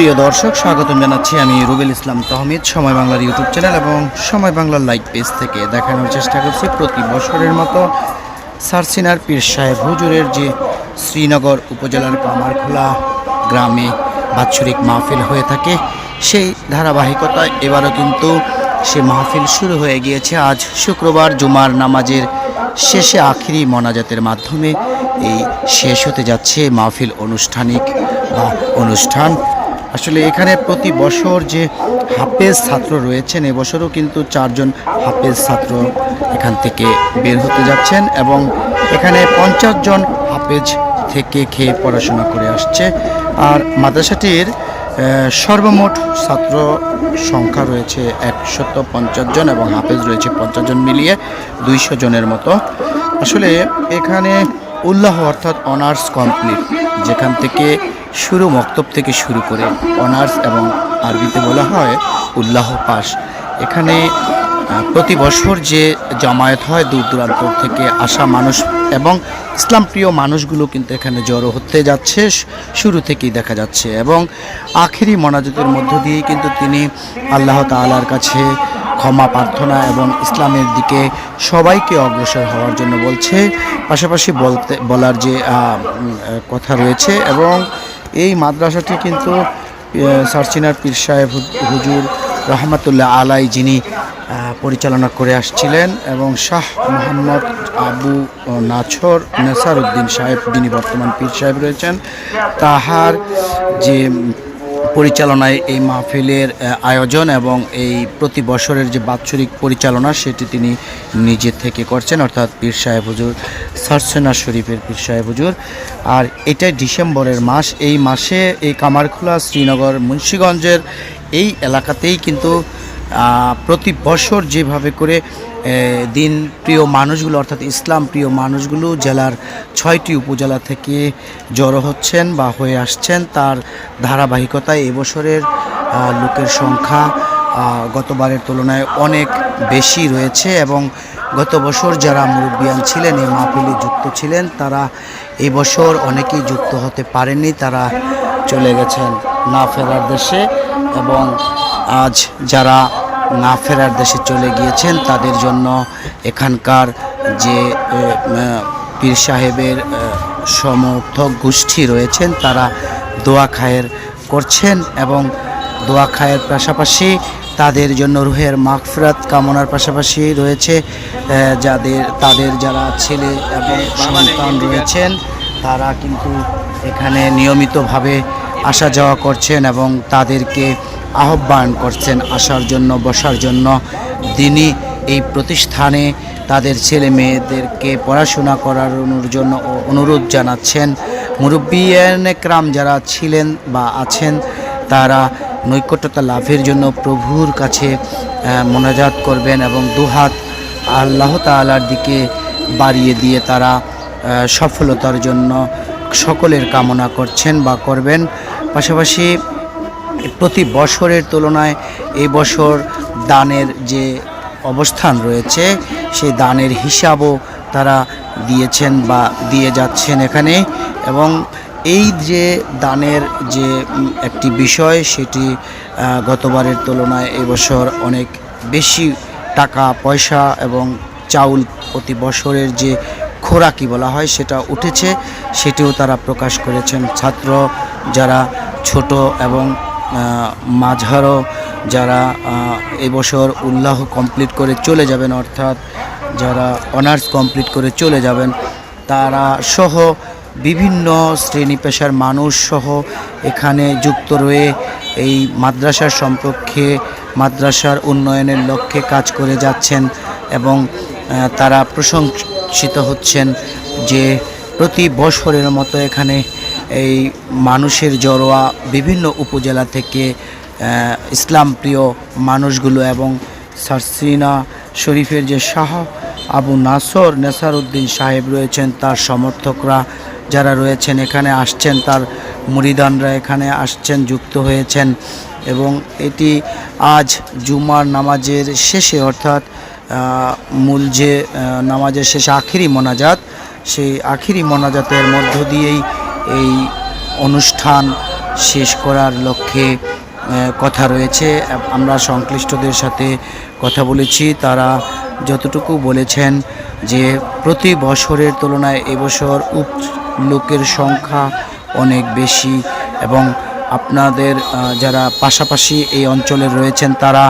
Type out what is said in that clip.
সুপ্রিয় দর্শক, স্বাগতম জানাচ্ছি আমি রুবেল ইসলাম তহমিদ, সময় বাংলার ইউটিউব চ্যানেল এবং সময় বাংলার লাইভ পেজ থেকে দেখানোর চেষ্টা করছি প্রতি বছরের মতো সারসিনার পীর সাহেব হুজুরের যে শ্রীনগর উপজেলার কামারখোলা গ্রামে বাৎসরিক মাহফিল হয়ে থাকে, সেই ধারাবাহিকতায় এবারও কিন্তু সে মাহফিল শুরু হয়ে গিয়েছে। আজ শুক্রবার জুমার নামাজের শেষে আখিরি মনাজাতের মাধ্যমে এই শেষ হতে যাচ্ছে মাহফিল আনুষ্ঠানিক বা অনুষ্ঠান। আসলে এখানে প্রতি বছর যে হাফেজ ছাত্র রয়েছেন এবছরও কিন্তু চারজন হাফেজ ছাত্র এখান থেকে বের হতে যাচ্ছেন এবং এখানে পঞ্চাশ জন হাফেজ থেকে খেয়ে পড়াশোনা করে আসছে। আর মাদ্রাসাটির সর্বমোট ছাত্র সংখ্যা রয়েছে একশত পঞ্চাশ জন এবং হাফেজ রয়েছে পঞ্চাশ জন মিলিয়ে দুইশো জনের মতো। আসলে এখানে উল্লাহ অর্থাৎ অনার্স কমপ্লিট যেখান থেকে শুরু মক্তব থেকে শুরু করে অনার্স এবং আরবিতে বলা হয় উল্লাহ পাস এখানে প্রতি বছর যে জামায়াত হয় দূর দূরান্ত থেকে আসা মানুষ এবং ইসলাম প্রিয় মানুষগুলো কিন্তু এখানে জড়ো হতে যাচ্ছে, শুরু থেকেই দেখা যাচ্ছে এবং আখেরি মনাজতের মধ্য দিয়েই কিন্তু তিনি আল্লাহ তাআলার কাছে ক্ষমা প্রার্থনা এবং ইসলামের দিকে সবাইকে অগ্রসর হওয়ার জন্য বলছে। পাশাপাশি বলতে, বলার যে কথা রয়েছে এবং এই মাদ্রাসাটি কিন্তু সার্চিনার পীর সাহেব হুজুর রহমাতুল্লাহ আলাই যিনি পরিচালনা করে আসছিলেন এবং শাহ মোহাম্মদ আবু নাছর নেসার উদ্দিন সাহেব যিনি বর্তমান পীর সাহেব রয়েছেন, তাহার যে পরিচালনায় এই মাহফিলের আয়োজন এবং এই প্রতি বছরের যে বাৎসরিক পরিচালনা সেটি তিনি নিজে থেকে করছেন, অর্থাৎ পীর সাহেব হুজুর, সরসেনা শরীফের পীর সাহেব হুজুর। আর এটাই ডিসেম্বরের মাস। এই মাসে এই কামারখোলা শ্রীনগর মুন্সীগঞ্জের এই এলাকাতেই কিন্তু প্রতি বছর যেভাবে করে দিন প্রিয় মানুষগুলো, অর্থাৎ ইসলাম প্রিয় মানুষগুলো জেলার ছয়টি উপজেলা থেকে জড়ো হচ্ছেন বা হয়ে আসছেন। তার ধারাবাহিকতায় এবছরের লোকের সংখ্যা গতবারের তুলনায় অনেক বেশি রয়েছে এবং গত বছর যারা মুরব্বিয়ান ছিলেন, এই মাহফিলে যুক্ত ছিলেন, তারা এবছর অনেকেই যুক্ত হতে পারেননি। তারা চলে গেছেন না ফেরার দেশে এবং আজ যারা না ফেরার দেশে চলে গিয়েছেন, তাদের জন্য এখানকার যে পীর সাহেবের সমর্থক গোষ্ঠী রয়েছেন, তারা দোয়া খায়ের করছেন এবং দোয়া খায়ের পাশাপাশি তাদের জন্য রুহের মাগফিরাত কামনার পাশাপাশি রয়েছে যাদের, তাদের যারা ছেলে এবং সন্তান রয়েছেন, তারা কিন্তু এখানে নিয়মিতভাবে আসা যাওয়া করছেন এবং তাদেরকে আহ্বান করছেন আসার জন্য, বসার জন্য। তিনি এই প্রতিষ্ঠানে তাদের ছেলে মেয়েদেরকে পড়াশোনা করার জন্য অনুরোধ জানাচ্ছেন। মুরব্বিয়ান একরাম যারা ছিলেন বা আছেন, তারা নৈকট্যতা লাভের জন্য প্রভুর কাছে মোনাজাত করবেন এবং দুহাত আল্লাহ তাআলার দিকে বাড়িয়ে দিয়ে তারা সফলতার জন্য সকলের কামনা করছেন বা করবেন। পাশাপাশি প্রতি বছরের তুলনায় এই বছর দানের যে অবস্থান রয়েছে, সেই দানের হিসাবও তারা দিয়েছেন বা দিয়ে যাচ্ছেন এখানে। এবং এই যে দানের যে একটি বিষয়, সেটি গতবারের তুলনায় এবছর অনেক বেশি টাকা, পয়সা এবং চাউল প্রতি বছরের যে খোরাকি বলা হয়, সেটা উঠেছে। সেটিও তারা প্রকাশ করেছেন ছাত্র যারা ছোট এবং মাঝারও যারা এবছর উল্লাহ কমপ্লিট করে চলে যাবেন, অর্থাৎ যারা অনার্স কমপ্লিট করে চলে যাবেন, তারা সহ বিভিন্ন শ্রেণি পেশার মানুষ সহ এখানে যুক্ত রয়ে এই মাদ্রাসার সম্পর্কে, মাদ্রাসার উন্নয়নের লক্ষ্যে কাজ করে যাচ্ছেন এবং তারা প্রশংসিত হচ্ছেন যে প্রতি বছরের মতো এখানে এই মানুষের জড়োয়া বিভিন্ন উপজেলা থেকে ইসলাম প্রিয় মানুষগুলো এবং সারসিনা শরীফের যে শাহ আবু নাসর নেসার উদ্দিন সাহেব রয়েছেন, তার সমর্থকরা যারা রয়েছেন, এখানে আসছেন, তার মুরিদানরা এখানে আসছেন, যুক্ত হয়েছেন এবং এটি আজ জুমার নামাজের শেষে অর্থাৎ মূল যে নামাজের শেষে আখিরি মোনাজাত, সেই আখিরি মোনাজাতের মধ্য দিয়েই এই অনুষ্ঠান শেষ করার লক্ষ্যে কথা রয়েছে। আমরা সংশ্লিষ্টদের সাথে কথা বলেছি। তারা যতটুকু বলেছেন যে, প্রতি বছরের তুলনায় এবছর উপ লোকের সংখ্যা অনেক বেশি এবং আপনাদের যারা পাশাপাশি এই অঞ্চলে রয়েছেন, তারা